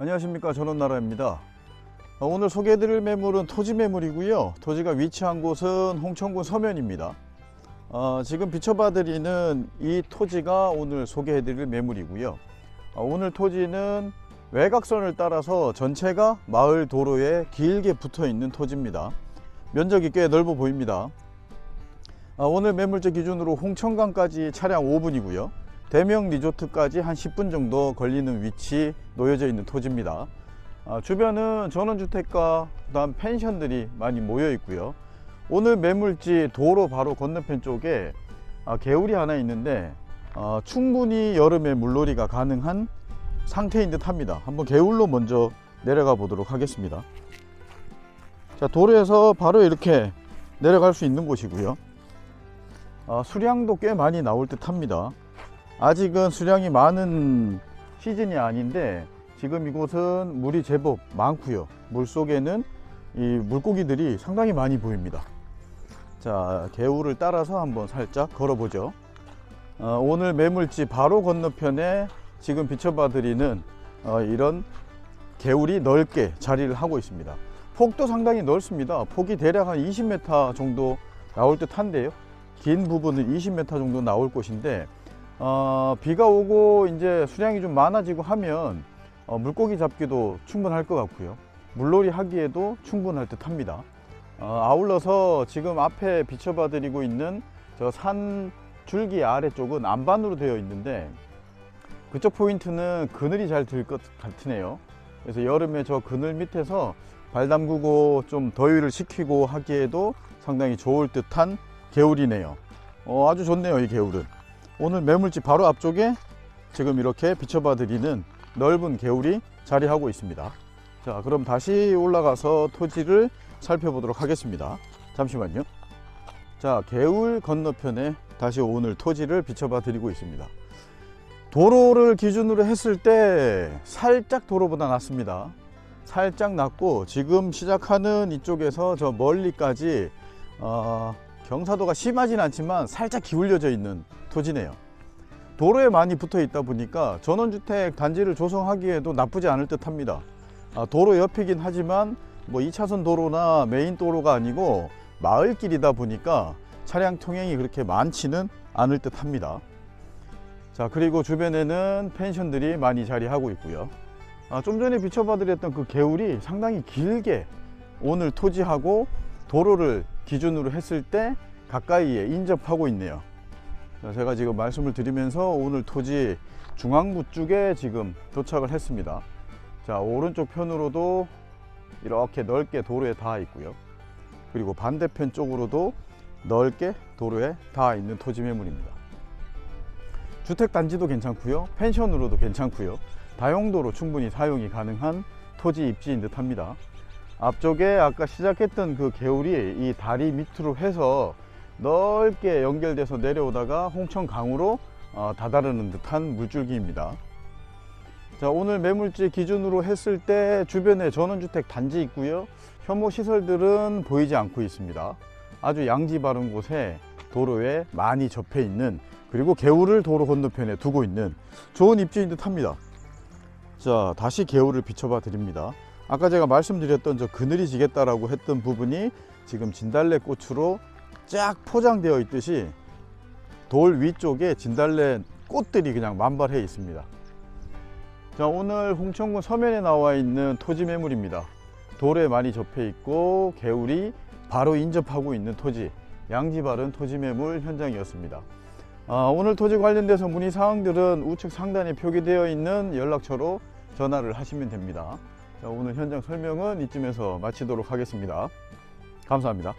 안녕하십니까 전원나라입니다. 어, 오늘 소개해드릴 매물은 토지 매물이고요. 토지가 위치한 곳은 홍천군 서면입니다. 어, 지금 비춰봐드리는 이 토지가 오늘 소개해드릴 매물이고요. 어, 오늘 토지는 외곽선을 따라서 전체가 마을 도로에 길게 붙어 있는 토지입니다. 면적이 꽤 넓어 보입니다. 아, 오늘 매물제 기준으로 홍천강까지 차량 5분이고요. 대명 리조트까지 한 10분 정도 걸리는 위치 놓여져 있는 토지입니다. 아, 주변은 전원주택과 그다음 펜션들이 많이 모여 있고요. 오늘 매물지 도로 바로 건너편 쪽에 아, 개울이 하나 있는데 아, 충분히 여름에 물놀이가 가능한 상태인 듯 합니다. 한번 개울로 먼저 내려가 보도록 하겠습니다. 자, 도로에서 바로 이렇게 내려갈 수 있는 곳이고요. 아, 수량도 꽤 많이 나올 듯 합니다. 아직은 수량이 많은 시즌이 아닌데 지금 이곳은 물이 제법 많고요. 물 속에는 이 물고기들이 상당히 많이 보입니다. 자, 개울을 따라서 한번 살짝 걸어보죠. 어, 오늘 매물지 바로 건너편에 지금 비춰봐드리는 어, 이런 개울이 넓게 자리를 하고 있습니다. 폭도 상당히 넓습니다. 폭이 대략 한 20m 정도 나올 듯 한데요. 긴 부분은 20m 정도 나올 곳인데 어, 비가 오고 이제 수량이 좀 많아지고 하면 어, 물고기 잡기도 충분할 것 같고요. 물놀이 하기에도 충분할 듯 합니다. 어, 아울러서 지금 앞에 비춰봐 드리고 있는 저 산 줄기 아래쪽은 안반으로 되어 있는데 그쪽 포인트는 그늘이 잘 들 것 같으네요. 그래서 여름에 저 그늘 밑에서 발 담그고 좀 더위를 식히고 하기에도 상당히 좋을 듯한 개울이네요. 어, 아주 좋네요, 이 개울은. 오늘 매물집 바로 앞쪽에 지금 이렇게 비춰봐 드리는 넓은 개울이 자리하고 있습니다. 자, 그럼 다시 올라가서 토지를 살펴보도록 하겠습니다. 잠시만요. 자, 개울 건너편에 다시 오늘 토지를 비춰봐 드리고 있습니다. 도로를 기준으로 했을 때 살짝 도로보다 낫습니다. 살짝 낮고 지금 시작하는 이쪽에서 저 멀리까지 어, 경사도가 심하진 않지만 살짝 기울여져 있는 토지네요. 도로에 많이 붙어 있다 보니까 전원주택 단지를 조성하기에도 나쁘지 않을 듯 합니다. 아, 도로 옆이긴 하지만 뭐 2차선 도로나 메인 도로가 아니고 마을길이다 보니까 차량 통행이 그렇게 많지는 않을 듯 합니다. 자, 그리고 주변에는 펜션들이 많이 자리하고 있고요. 아, 좀 전에 비춰봐 드렸던 그 개울이 상당히 길게 오늘 토지하고 도로를 기준으로 했을 때 가까이에 인접하고 있네요. 자, 제가 지금 말씀을 드리면서 오늘 토지 중앙부 쪽에 지금 도착을 했습니다. 자, 오른쪽 편으로도 이렇게 넓게 도로에 닿아 있고요. 그리고 반대편 쪽으로도 넓게 도로에 닿아 있는 토지 매물입니다. 주택 단지도 괜찮고요. 펜션으로도 괜찮고요. 다용도로 충분히 사용이 가능한 토지 입지인 듯 합니다. 앞쪽에 아까 시작했던 그 개울이 이 다리 밑으로 해서 넓게 연결돼서 내려오다가 홍천강으로 어, 다다르는 듯한 물줄기입니다. 자, 오늘 매물지 기준으로 했을 때 주변에 전원주택 단지 있고요. 혐오 시설들은 보이지 않고 있습니다. 아주 양지 바른 곳에 도로에 많이 접해 있는 그리고 개울을 도로 건너편에 두고 있는 좋은 입지인 듯 합니다. 자, 다시 개울을 비춰봐 드립니다. 아까 제가 말씀드렸던 저 그늘이 지겠다라고 했던 부분이 지금 진달래 꽃으로 쫙 포장되어 있듯이 돌 위쪽에 진달래 꽃들이 그냥 만발해 있습니다. 자, 오늘 홍천군 서면에 나와 있는 토지 매물입니다. 돌에 많이 접해 있고 개울이 바로 인접하고 있는 토지, 양지 바른 토지 매물 현장이었습니다. 아, 오늘 토지 관련돼서 문의 사항들은 우측 상단에 표기되어 있는 연락처로 전화를 하시면 됩니다. 자, 오늘 현장 설명은 이쯤에서 마치도록 하겠습니다. 감사합니다.